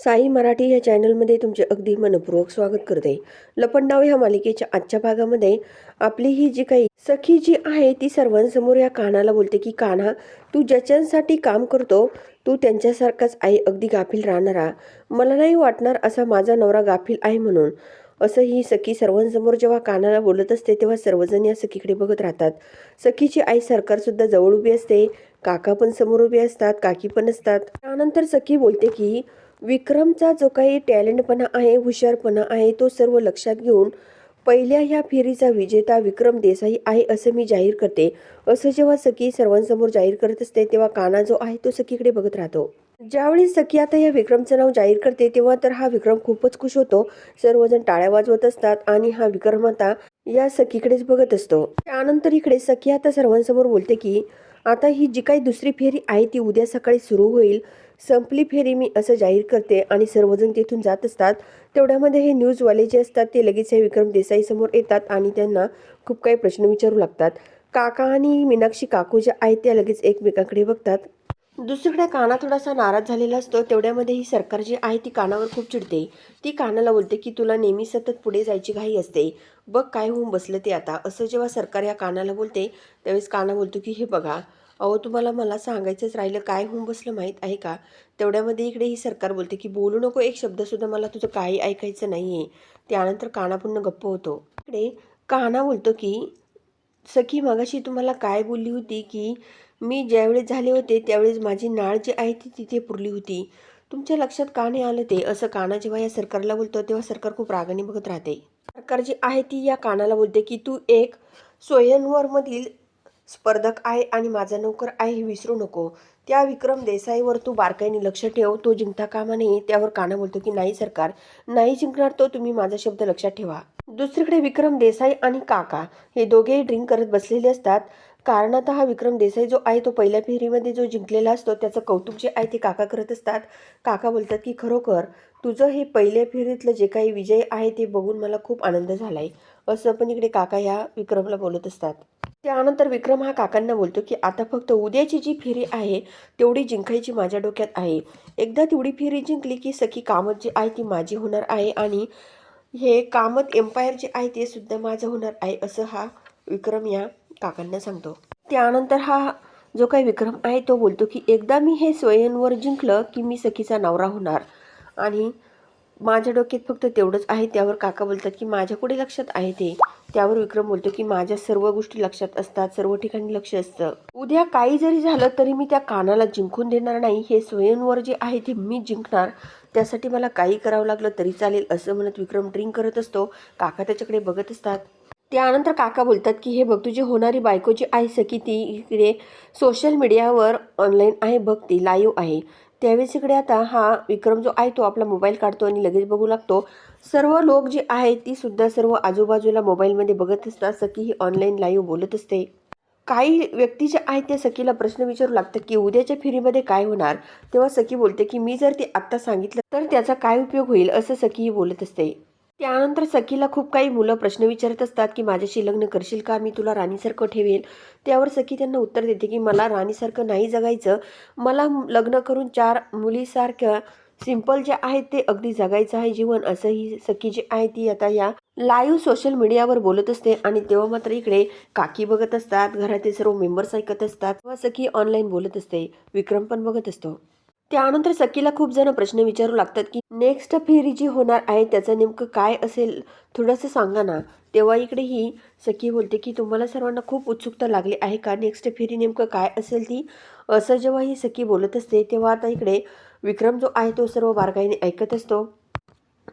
साई मराठी या चॅनलमध्ये तुमचे अगदी मनपूर्वक स्वागत करते. लपंडाव ह्या मालिकेच्या आजच्या भागामध्ये आपली ही जी काही सखी जी आहे ती सर्वांसमोर या कानाला बोलते की कान्हा तू ज्याच्यांसाठी काम करतो तू त्यांच्यासारखाच आई अगदी गाफील राहणारा. मला नाही वाटणार असा माझा नवरा गाफील आहे म्हणून. असं ही सखी सर्वांसमोर जेव्हा कानाला बोलत असते तेव्हा सर्वजण या सखीकडे बघत राहतात. सखीची आई सरकारसुद्धा जवळ उभी असते काका पण समोर उभे असतात काकी पण असतात. त्यानंतर सखी बोलते की विक्रमचा जो काही टॅलेंटपणा आहे हुशारपणा आहे तो सर्व लक्षात घेऊन पहिल्या ह्या फेरीचा विजेता विक्रम देसाई आहे असं मी जाहीर करते. असं जेव्हा सखी सर्वांसमोर जाहीर करत असते तेव्हा काना जो आहे तो सखीकडे बघत राहतो. ज्यावेळी सखी आता या विक्रमचं नाव जाहीर करते तेव्हा तर हा विक्रम खूपच खुश होतो. सर्वजण टाळ्या वाजवत असतात आणि हा विक्रम आता या सखीकडेच बघत असतो. त्यानंतर इकडे सखी आता सर्वांसमोर बोलते की आता ही जी काही दुसरी फेरी आहे ती उद्या सकाळी सुरू होईल. संपली फेरी मी असं जाहीर करते आणि सर्वजण तिथून जात असतात. तेवढ्यामध्ये हे न्यूजवाले जे असतात ते लगेच हे विक्रम देसाई समोर येतात आणि त्यांना खूप काही प्रश्न विचारू लागतात. काका आणि मीनाक्षी काकू ज्या आहेत त्या लगेच एकमेकांकडे बघतात. दुसरीकडे काना थोडासा नाराज झालेला असतो. तेवढ्यामध्ये ही सरकार जी आहे ती कानावर खूप चिडते. ती कानाला बोलते की तुला नेहमी सतत पुढे जायची घाई असते. बघ काय होऊन बसलं ते आता. असं जेव्हा सरकार या कानाला बोलते त्यावेळेस काना बोलतो की हे बघा अहो तुम्हाला मला सांगायचंच राहिलं काय होऊन बसलं माहीत आहे का? तेवढ्यामध्ये इकडे ही सरकार बोलते की बोलू नको एक शब्दसुद्धा मला तुझं काही ऐकायचं नाही आहे त्यानंतर काना पुन्हा गप्प होतो. इकडे काना बोलतो की सखी मागाशी तुम्हाला काय बोलली होती की मी ज्यावेळेस झाले होते त्यावेळेस माझी नाळ जी आहे ती तिथे पुरली होती. तुमच्या लक्षात का नाही आलं ते? असं काना जेव्हा या सरकारला बोलतो तेव्हा सरकार खूप रागाने बघत राहते. सरकार जी आहे ती या कानाला बोलते की तू एक स्वयंवरमधील स्पर्धक आहे आणि माझा नोकर आहे हे विसरू नको. त्या विक्रम देसाईवर तू बारकाईने लक्ष ठेव. तो जिंकता कामा नये त्यावर काना बोलतो की नाही सरकार नाही जिंकणार तो तुम्ही माझा शब्द लक्षात ठेवा. दुसरीकडे विक्रम देसाई आणि काका हे दोघेही ड्रिंक करत बसलेले असतात. कारण हा विक्रम देसाई जो आहे तो पहिल्या फेरीमध्ये जो जिंकलेला असतो त्याचं कौतुक जे आहे ते काका करत असतात. काका बोलतात की खरोखर तुझं हे पहिल्या फेरीतलं जे काही विजय आहे ते बघून मला खूप आनंद झाला आहे असं पण इकडे काका ह्या विक्रमला बोलत असतात. त्यानंतर विक्रम हा काकांना बोलतो की आता फक्त उद्याची जी फेरी आहे तेवढी जिंकायची माझ्या डोक्यात आहे. एकदा तेवढी फेरी जिंकली की सखी कामत जी आहे ती माझी होणार आहे आणि हे कामत एम्पायर जे आहे ते सुद्धा माझं होणार आहे असं हा विक्रम या काकांना सांगतो. त्यानंतर हा जो काही विक्रम आहे तो बोलतो की एकदा मी हे स्वयंवर जिंकलं की मी सखीचा नवरा होणार आणि माझ्या डोक्यात फक्त तेवढंच आहे त्यावर काका बोलतात की माझ्याकडे लक्षात आहे ते? त्यावर विक्रम बोलतो की माझ्या सर्व गोष्टी लक्षात असतात सर्व ठिकाणी लक्ष असतं. उद्या काही जरी झालं तरी मी त्या कानाला जिंकून देणार नाही हे स्वयंवर जे आहे ते मी जिंकणार. त्यासाठी मला काही करावं लागलं तरी चालेल असं म्हणत विक्रम ड्रिंक करत असतो. काका त्याच्याकडे बघत असतात. त्यानंतर काका बोलतात की हे बघ तुझी होणारी बायको जी आहे सखी ती इकडे सोशल मीडियावर ऑनलाईन आहे बघ ती लाईव्ह आहे. त्यावेळेस इकडे आता हा विक्रम जो आहे तो आपला मोबाईल काढतो आणि लगेच बघू लागतो. सर्व लोक जे आहेत ती सुद्धा सर्व आजूबाजूला मोबाईलमध्ये बघत असतात. सखी ही ऑनलाईन लाईव्ह बोलत असते. काही व्यक्ती जे आहेत त्या सखीला प्रश्न विचारू लागतात की उद्याच्या फेरीमध्ये काय होणार? तेव्हा सखी बोलते की मी जर ते आत्ता सांगितलं तर त्याचा काय उपयोग होईल? असं सखी ही बोलत असते. त्यानंतर सखीला खूप काही मुलं प्रश्न विचारत असतात की माझ्याशी लग्न करशील का? मी तुला राणीसारखं ठेवेल त्यावर सखी त्यांना उत्तर देते की मला राणीसारखं नाही जगायचं. मला लग्न करून चार मुलीसारख्या सिंपल जे आहेत ते अगदी जगायचं आहे जीवन. असं ही सखी जी आहे ती आता या लाईव्ह सोशल मीडियावर बोलत असते आणि तेव्हा मात्र इकडे काकी बघत असतात घरातील सर्व मेंबर्स ऐकत असतात. व सखी ऑनलाईन बोलत असते विक्रम पण बघत असतो. त्यानंतर सखीला खूप जण प्रश्न विचारू लागतात की नेक्स्ट फेरी जी होणार आहे त्याचं नेमकं काय असेल? थोडंसं सांगा ना. तेव्हा इकडे ही सखी बोलते की तुम्हाला सर्वांना खूप उत्सुकता लागली आहे का? नेक्स्ट फेरी नेमकं काय असेल ती? असं जेव्हा ही सखी बोलत असते तेव्हा आता इकडे विक्रम जो आहे तो सर्व बारकाईने ऐकत असतो.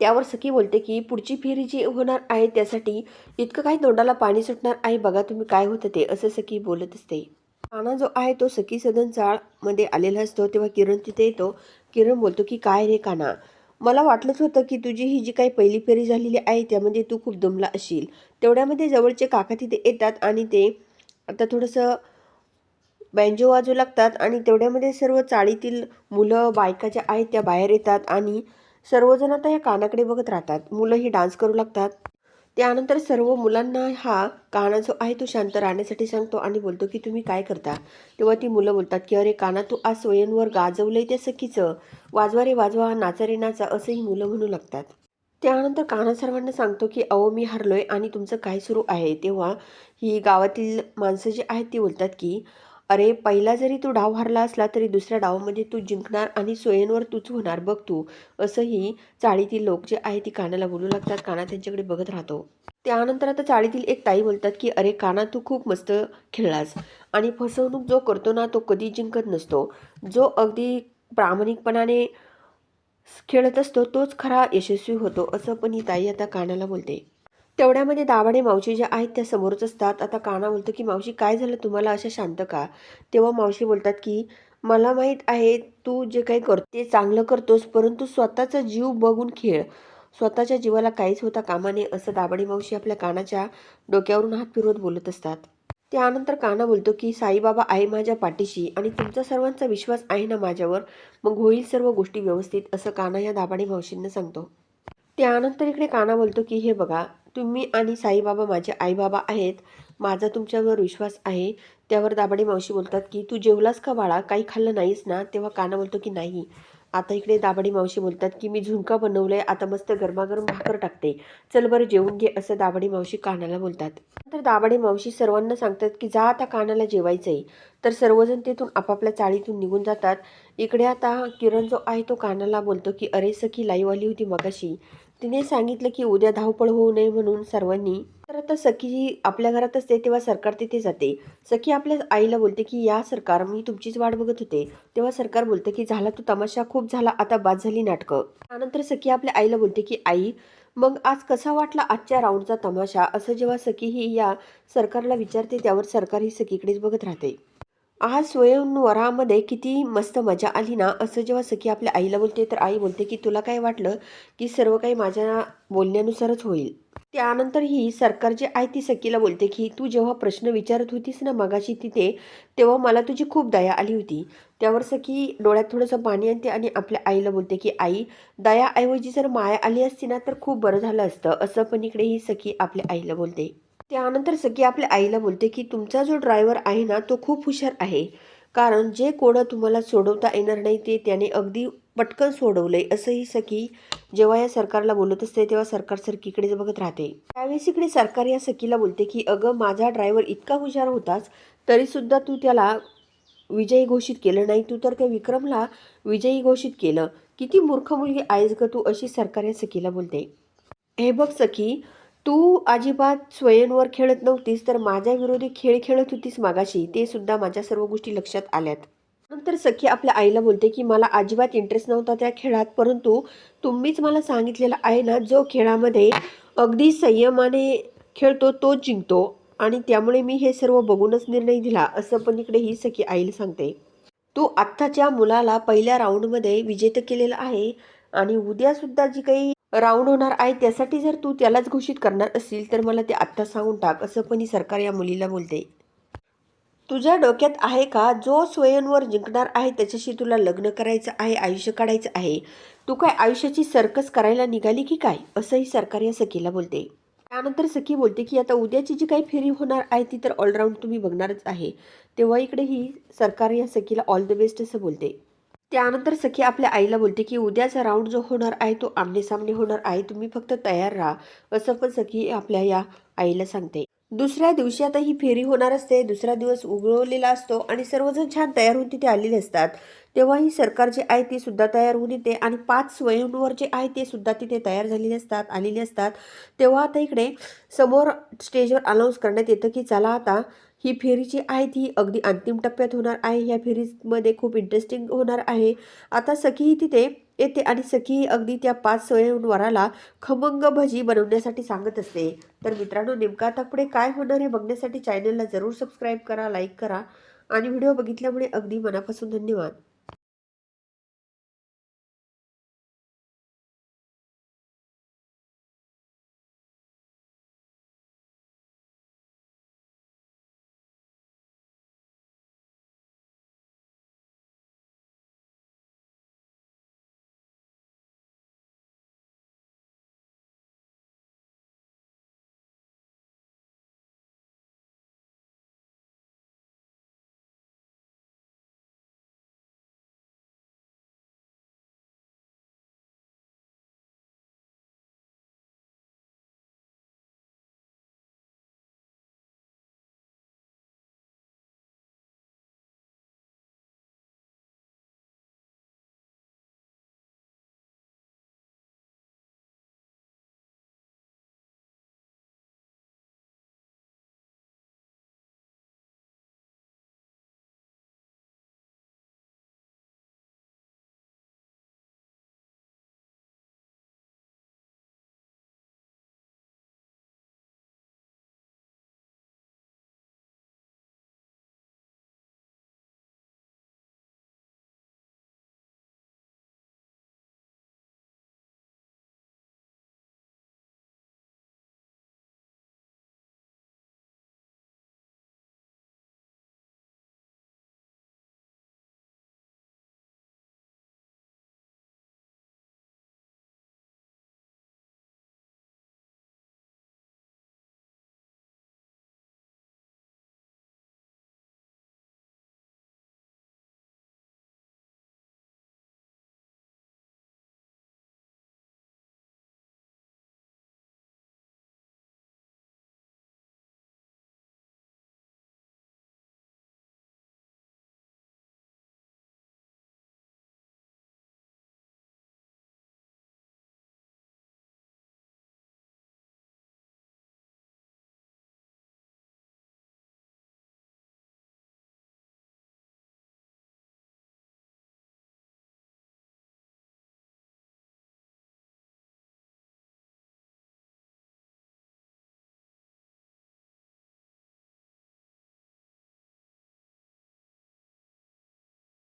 त्यावर सखी बोलते की पुढची फेरी जी होणार आहे त्यासाठी इतकं काही तोंडाला पाणी सुटणार आहे बघा तुम्ही काय होतं ते असं सखी बोलत असते. काना जो आहे तो सखी सदन चाळमध्ये आलेला असतो. तेव्हा किरण तिथे येतो. किरण बोलतो की काय रे काना? मला वाटलंच होतं की तुझी ही जी काही पहिली फेरी झालेली आहे त्यामध्ये तू खूप दमला असशील तेवढ्यामध्ये जवळचे काका तिथे येतात आणि ते आता थोडंसं बँजो वाजू लागतात आणि तेवढ्यामध्ये सर्व चाळीतील मुलं बायका ज्या आहेत त्या बाहेर येतात आणि सर्वजण आता या कानाकडे बघत राहतात. मुलं ही डान्स करू लागतात. त्यानंतर सर्व मुलांना हा काना जो आहे तो शांत राहण्यासाठी सांगतो आणि बोलतो की तुम्ही काय करता? तेव्हा ती मुलं बोलतात की अरे काना तू आज स्वयंवर गाजवलंय त्या सखीचं. वाजवा रे वाजवा नाचा रे नाचा असंही मुलं म्हणू लागतात. त्यानंतर कान्हा सर्वांना सांगतो की अहो मी हरलोय आणि तुमचं काय सुरू आहे? तेव्हा ही गावातील माणसं जी आहेत ती बोलतात की अरे पहिला जरी तू डाव हरला असला तरी दुसऱ्या डावामध्ये म्हणजे तू जिंकणार आणि सोयेंवर तूच होणार बघ तू. असंही चाळीतील लोक जे आहे ती कानाला बोलू लागतात. काना त्यांच्याकडे बघत राहतो. त्यानंतर आता चाळीतील एक ताई बोलतात की अरे काना तू खूप मस्त खेळलास आणि फसवणूक जो करतो ना तो कधी जिंकत नसतो. जो अगदी प्रामाणिकपणाने खेळत असतो तोच खरा यशस्वी होतो. असं पण ही ताई आता कानाला बोलते. तेवढ्यामध्ये दाभाडे मावशी ज्या आहेत त्या समोरच असतात. आता काना बोलतो की मावशी काय झालं तुम्हाला अशा शांत का? तेव्हा मावशी बोलतात की मला माहीत आहे तू जे काही करतो ते चांगलं करतोस परंतु स्वतःचा जीव बघून खेळ. स्वतःच्या जीवाला काहीच होता कामा नये असं दाभाडे मावशी आपल्या कानाच्या डोक्यावरून हात फिरवत बोलत असतात. त्यानंतर काना बोलतो की साईबाबा आहे माझ्या पाठीशी आणि तुमचा सर्वांचा विश्वास आहे ना माझ्यावर. मग होईल सर्व गोष्टी व्यवस्थित असं काना या दाभाडे मावशींना सांगतो. त्यानंतर इकडे काना बोलतो की हे बघा तुम्ही आणि साईबाबा माझे आईबाबा आहेत. माझा तुमच्यावर विश्वास आहे. त्यावर दाभाडे मावशी बोलतात की तू जेवलास का बाळा? काही खाल्लं नाहीस ना? तेव्हा काना बोलतो की नाही. आता इकडे दाभाडे मावशी बोलतात की मी झुणका बनवलंय. आता मस्त गरमागरम भाकर टाकते. चल बरं जेवून घे असं दाभाडे मावशी कानाला बोलतात. तर दाभाडे मावशी सर्वांना सांगतात की जा आता कानाला जेवायचं आहे तर सर्वजण तिथून आपापल्या चाळीतून निघून जातात. इकडे आता किरण जो आहे तो कानाला बोलतो की अरे सखी लाईव्ह आली होती मगाशी. तिने सांगितलं की उद्या धावपळ होऊ नये म्हणून सर्वांनी. तर आता सखी आपल्या घरात असते तेव्हा सरकार तिथे जाते. सखी आपल्या आईला बोलते की या सरकार मी तुमचीच वाट बघत होते. तेव्हा सरकार बोलते की झाला तो तमाशा खूप झाला आता बाद झाली नाटकं. त्यानंतर सखी आपल्या आईला बोलते की आई मग आज कसा वाटला आजच्या राऊंडचा तमाशा? असं जेव्हा सखी ही या सरकारला विचारते त्यावर सरकार ही सखीकडेच बघत राहते. आज स्वयंवरामध्ये किती मस्त मजा आली ना. असं जेव्हा सखी आपल्या आईला बोलते तर आई बोलते की तुला काय वाटलं की सर्व काही माझ्या बोलण्यानुसारच होईल? त्यानंतर ही सरकार जे आहे ती सखीला बोलते की तू जेव्हा प्रश्न विचारत होतीस ना मगाशी तिथे तेव्हा मला तुझी खूप दया आली होती. त्यावर सखी डोळ्यात थोडंसं पाणी आणते आणि आपल्या आईला बोलते की आई दयाऐवजी जर माया आली असती ना तर खूप बरं झालं असतं. असं पण इकडे ही सखी आपल्या आईला बोलते. त्यानंतर सगळी आपल्या आईला बोलते की तुमचा जो ड्रायव्हर आहे ना तो खूप हुशार आहे. कारण जे कोडं तुम्हाला सोडवता येणार नाही ते त्याने अगदी पटकन सोडवलं आहे असंही सखी जेव्हा या सरकारला बोलत असते तेव्हा सरकार सरकीकडेच बघत राहते. त्यावेळेस इकडे सरकार या सखीला बोलते की अगं माझा ड्रायव्हर इतका हुशार होताच तरीसुद्धा तू त्याला विजयी घोषित केलं नाही. तू तर त्या विक्रमला विजयी घोषित केलं. किती मूर्ख मुलगी आहेस ग तू अशी सरकार या सखीला बोलते. हे बघ सखी तू अजिबात स्वयंवर खेळत नव्हतीस तर माझ्या विरोधी खेळ खेळत होतीस मागाशी. ते सुद्धा माझ्या सर्व गोष्टी लक्षात आल्यात. नंतर सखी आपल्या आईला बोलते की मला अजिबात इंटरेस्ट नव्हता त्या खेळात परंतु तुम्हीच मला सांगितलेलं आहे ना जो खेळामध्ये अगदी संयमाने खेळतो तोच जिंकतो. आणि त्यामुळे मी हे सर्व बघूनच निर्णय दिला असं पण इकडे ही सखी आईला सांगते. तू आत्ताच्या मुलाला पहिल्या राऊंडमध्ये विजेत केलेलं आहे. आणि उद्यासुद्धा जी काही राऊंड होणार आहे त्यासाठी जर तू त्यालाच घोषित करणार असेल तर मला ते आत्ता सांगून टाक असं पण ही सरकार या मुलीला बोलते. तुझ्या डोक्यात आहे का जो स्वयंवर जिंकणार आहे त्याच्याशी तुला लग्न करायचं आहे आयुष्य काढायचं आहे? तू काय आयुष्याची सर्कस करायला निघाली की काय? असंही सरकार या सखीला बोलते. त्यानंतर सखी बोलते की आता उद्याची जी काही फेरी होणार आहे ती तर ऑलराऊंड तुम्ही बघणारच आहे. तेव्हा इकडे ही सरकार या सखीला ऑल द बेस्ट असं बोलते. त्यानंतर सखी आपल्या आईला बोलते की उद्याचा राऊंड जो होणार आहे तो आमनेसामने होणार आहे. तुम्ही फक्त तयार राहा. असं पण सखी आपल्या या आईला सांगते. दुसऱ्या दिवशी आता ही फेरी होणार असते. दुसरा दिवस उगवलेला असतो आणि सर्वजण छान तयार होऊन तिथे आलेले असतात. तेव्हा ही सरकार जे आहे ती सुद्धा तयार होऊन येते आणि पाच स्वयंवर जे आहे ते सुद्धा तिथे तयार झालेले असतात आलेले असतात. तेव्हा आता इकडे समोर स्टेजवर अनाऊन्स करण्यात येतं की चला आता ही फेरी जी आहे ती अगदी अंतिम टप्प्यात होणार आहे. ह्या फेरीमध्ये खूप इंटरेस्टिंग होणार आहे. आता सखीही तिथे येते आणि सखी अगदी त्या पाच स्वयंवराला खमंग भजी बनवण्यासाठी सांगत असते. तर मित्रांनो नेमका आता पुढे काय होणार हे बघण्यासाठी चॅनलला जरूर सबस्क्राईब करा लाईक करा आणि व्हिडिओ बघितल्यामुळे अगदी मनापासून धन्यवाद.